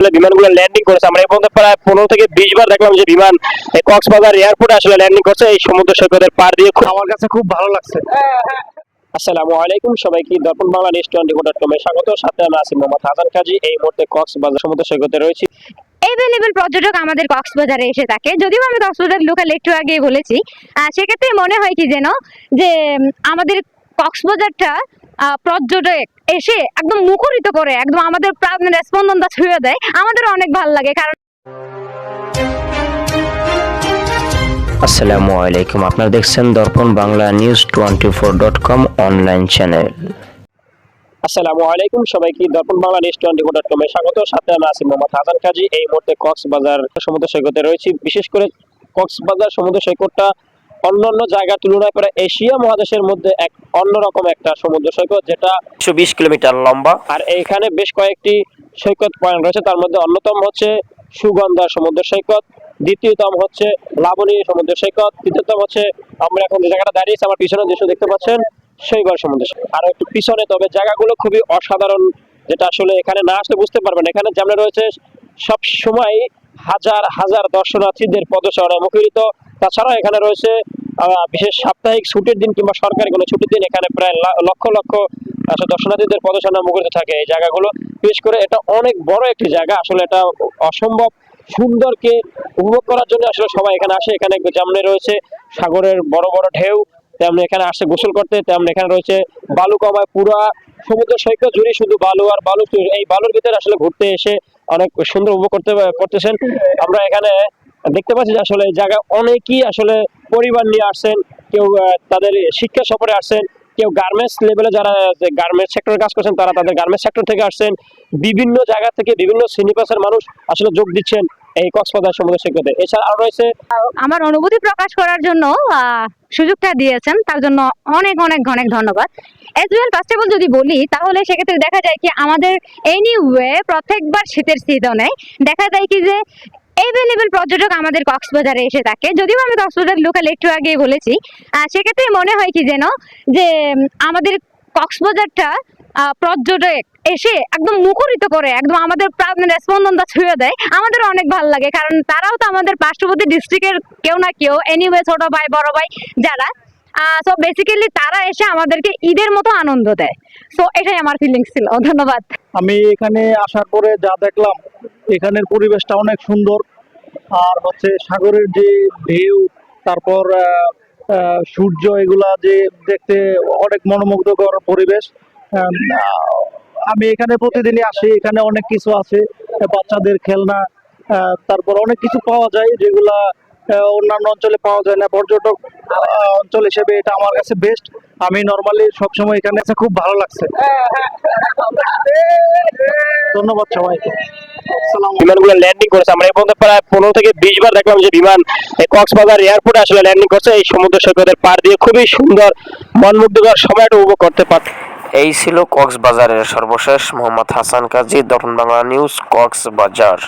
আসলে বিমানগুলো ল্যান্ডিং করেছে। আমরা এই পর্যন্ত প্রায় পনেরো থেকে বিশ বার দেখলাম যে বিমান কক্সবাজার এয়ারপোর্টে আসলে ল্যান্ডিং করছে। এই সমুদ্র সৈকতের পার দিয়ে খুব আমার কাছে খুব ভালো লাগছে। আসসালামু আলাইকুম সবাইকে। Darpan Bangla news twenty four dot কমে স্বাগত। সাথে আমি আছি মোহাম্মদ হাসান কাজী। এই মুহূর্তে কক্সবাজার সমুদ্র সৈকতে রয়েছি। এভেলেবেল পর্যটক আমাদের কক্সবাজারে এসে থাকে। যদিও আমি কক্সবাজার লোকাল একটু আগে বলেছি সেক্ষেত্রে মনে হয় কি যেন যে আমাদের কক্সবাজারটা আহ, পর্যটক এসে একদম মুখরিত করে একদম আমাদের প্রাণের স্পন্দনটা ছুঁয়ে দেয়। আমাদের অনেক ভালো লাগে কারণ আসসালামু আলাইকুম। আপনারা দেখছেন Darpan Bangla news twenty four dot com online channel. আসসালামু আলাইকুম সবাইকে Darpan Bangla news twenty four dot কমে স্বাগত। সাথে আমি আছি মোহাম্মদ হাসান কাজী। এই মুহূর্তে কক্সবাজার সমুদ্র সৈকতে রয়েছি। বিশেষ করে কক্সবাজার সমুদ্র সৈকতটা অন্যান্য জায়গার তুলনায় করে এশিয়া মহাদেশের মধ্যে এক অন্যরকম একটা সমুদ্র সৈকত যেটা একশো বিশ কিলোমিটার লম্বা। আর এইখানে বেশ কয়েকটি সৈকত পয়েন্ট রয়েছে। তার মধ্যে অন্যতম হচ্ছে সুগন্ধা সমুদ্র সৈকত দ্বিতীয়তম হচ্ছে লাবণী সমুদ্র সৈকত তৃতীয়তম হচ্ছে আমরা এখন যে জায়গাটা দাঁড়িয়েছি আমার পিছনে দৃশ্য দেখতে পাচ্ছেন শৈগড় সমুদ্র সৈকত। আর একটু পিছনে তবে জায়গাগুলো খুবই অসাধারণ যেটা আসলে এখানে না আসলে বুঝতে পারবেন। এখানে যেমন রয়েছে সব সময় হাজার হাজার দর্শনার্থীদের পদচারণায় মুখরিত। তাছাড়া এখানে রয়েছে বিশেষ সাপ্তাহিক ছুটির দিন কিংবা সরকারি কোনো ছুটির দিন, এখানে প্রায় লক্ষ লক্ষ দর্শনার্থীদের পদচারণা মুখরিত থাকে এই জায়গাগুলো। বিশেষ করে এটা অনেক বড় একটি জায়গা, আসলে এটা অসম্ভব সুন্দরকে উপভোগ করার জন্য আসলে সবাই এখানে আসে। এখানে যেমন রয়েছে সাগরের বড় বড় ঢেউ, তেমনি এখানে আসছে গোসল করতে, তেমনি এখানে রয়েছে বালু কমায় পুরা সমুদ্র সৈকত জুড়ে শুধু বালু আর বালু, এই বালুর ভিতরে আসলে ঘুরতে এসে অনেক সুন্দর উপভোগ করতে করতেছেন। আমরা এখানে দেখতে পাচ্ছি যে আসলে জায়গা অনেকেই আসলে পরিবার নিয়ে আসছেন, কেউ তাদের শিক্ষা সফরে আসছেন, কেউ গার্মেন্টস লেভেলে যারা গার্মেন্টস সেক্টরে কাজ করছেন, তারা তাদের গার্মেন্টস সেক্টর থেকে আসছেন। বিভিন্ন জায়গা থেকে বিভিন্ন শ্রেণীপাশের মানুষ আসলে যোগ দিচ্ছেন। এই কক্সবাজার সমুদ্র সৈকতে। এছাড়া আরও রয়েছে আমার অনুভূতি প্রকাশ করার জন্য সুযোগটা দিয়েছেন। তার জন্য অনেক অনেক অনেক ধন্যবাদ। এজ ওয়েল ফার্স্ট যদি বলি, তাহলে সেক্ষেত্রে দেখা যায় কি, আমাদের এনিওয়ে প্রত্যেকবার শীতের সিজনে দেখা যায় কি যে এভেলেবেল পর্যটক আমাদের কক্সবাজারে এসে থাকে। যদিও আমি কক্সবাজার লোকাল একটু আগে বলেছি সেক্ষেত্রে মনে হয় কি যেন, যে, আমাদের কক্সবাজারটা পর্যটক এসে একদম মুখরিত করে, একদম আমাদের প্রাণের স্পন্দনটা ছুঁয়ে দেয়। আমাদের অনেক ভালো লাগে, কারণ তারাও তো আমাদের পার্শ্ববর্তী ডিস্ট্রিক্টের কেউ না কেউ এনিওয়ে ছোট ভাই, বড় ভাই যারা। সো বেসিক্যালি তারা এসে আমাদেরকে ঈদের মতো আনন্দ দেয়। সো এটাই আমার ফিলিংস ছিল। ধন্যবাদ। আমি এখানে আসার পরে যা দেখলাম, এখানের পরিবেশটা অনেক সুন্দর। আর হচ্ছে সাগরের যে ঢেউ, তারপর সূর্য, এগুলা যে দেখতে অনেক মনোমুগ্ধকর পরিবেশ। আম, আহ, আমি এখানে প্রতিদিনই আসি এখানে অনেক কিছু আছে বাচ্চাদের খেলনা তারপর অনেক কিছু পাওয়া যায় যেগুলা অন্যান্য অঞ্চলে পাওয়া যায় না। পর্যটক অঞ্চল হিসেবে এটা আমার কাছে বেস্ট আমি নর্মালি সবসময় এখানে খুব ভালো লাগছে। ধন্যবাদ সবাইকে। বিমানগুলো ল্যান্ডিং করেছে। আমরা পর্যন্ত প্রায় পনেরো থেকে বিশ বার দেখলাম যে বিমান কক্সবাজার এয়ারপোর্টে আসলে ল্যান্ডিং করছে। এই সমুদ্র সৈকতের পার দিয়ে খুবই সুন্দর মনমুগ্ধকর সময়টা উপভোগ করতে পার এই ছিল কক্সবাজারের সর্বশেষ মোহাম্মদ হাসান কাজী দক্ষিণ বাংলা নিউজ কক্সবাজার।